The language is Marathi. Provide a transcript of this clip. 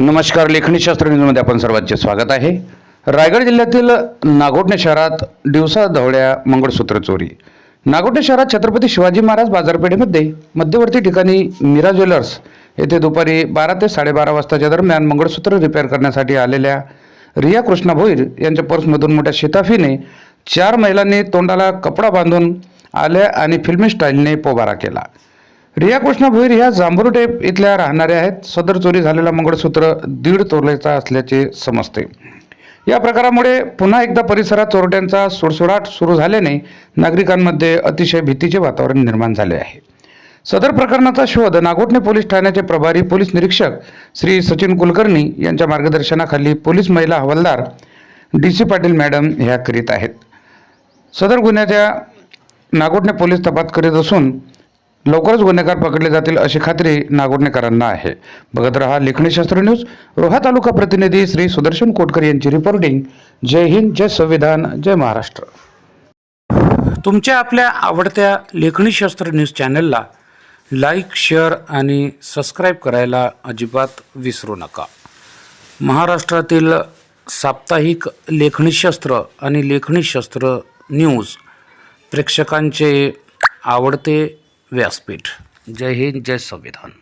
नमस्कार लेखणीशास्त्र न्यूजमध्ये आपण सर्वांचे स्वागत आहे. रायगड जिल्ह्यातील नागोटणे शहरात दिवसा धवळ्या मंगळसूत्र चोरी. नागोटणे शहरात छत्रपती शिवाजी महाराज बाजारपेठेमध्ये मध्यवर्ती ठिकाणी मीरा ज्वेलर्स येथे दुपारी बारा ते साडेबारा वाजताच्या दरम्यान मंगळसूत्र रिपेअर करण्यासाठी आलेल्या रिया कृष्णा भोईर यांच्या पर्समधून मोठ्या शिताफीने चार महिलांनी तोंडाला कपडा बांधून आल्या आणि फिल्मी स्टाईलने पोबारा केला. रिया कृष्णा भोईर ह्या जांभरुटे इथल्या राहणाऱ्या आहेत. सदर चोरी झालेला मंगळसूत्र दीड तोलेचा असल्याचे समजते. या प्रकारामुळे पुन्हा एकदा परिसरात चोरट्यांचा सुडसुडाट सुरू झाल्याने नागरिकांमध्ये अतिशय भीतीचे वातावरण निर्माण झाले आहे. सदर प्रकरणाचा शोध नागोठणे पोलीस ठाण्याचे प्रभारी पोलीस निरीक्षक श्री सचिन कुलकर्णी यांच्या मार्गदर्शनाखाली पोलीस महिला हवालदार डी सी पाटील मॅडम ह्या करीत आहेत. सदर गुन्ह्याच्या नागोठणे पोलीस तपास करीत असून लवकरच गुन्हेगार पकडले जातील अशी खात्री नागोडणेकरांना आहे. बघत रहा लेखणी शास्त्र न्यूज रोहा तालुका प्रतिनिधी श्री सुदर्शन कोटकर यांची रिपोर्टिंग जय हिंद जय संविधान जय महाराष्ट्र. तुमच्या आपल्या आवडत्या लेखणी शास्त्र न्यूज चॅनलला लाईक शेअर आणि सबस्क्राईब करायला अजिबात विसरू नका. महाराष्ट्रातील साप्ताहिक लेखणीशास्त्र आणि लेखणीशास्त्र न्यूज प्रेक्षकांचे आवडते व्यासपीठ. जय हिंद जय संविधान.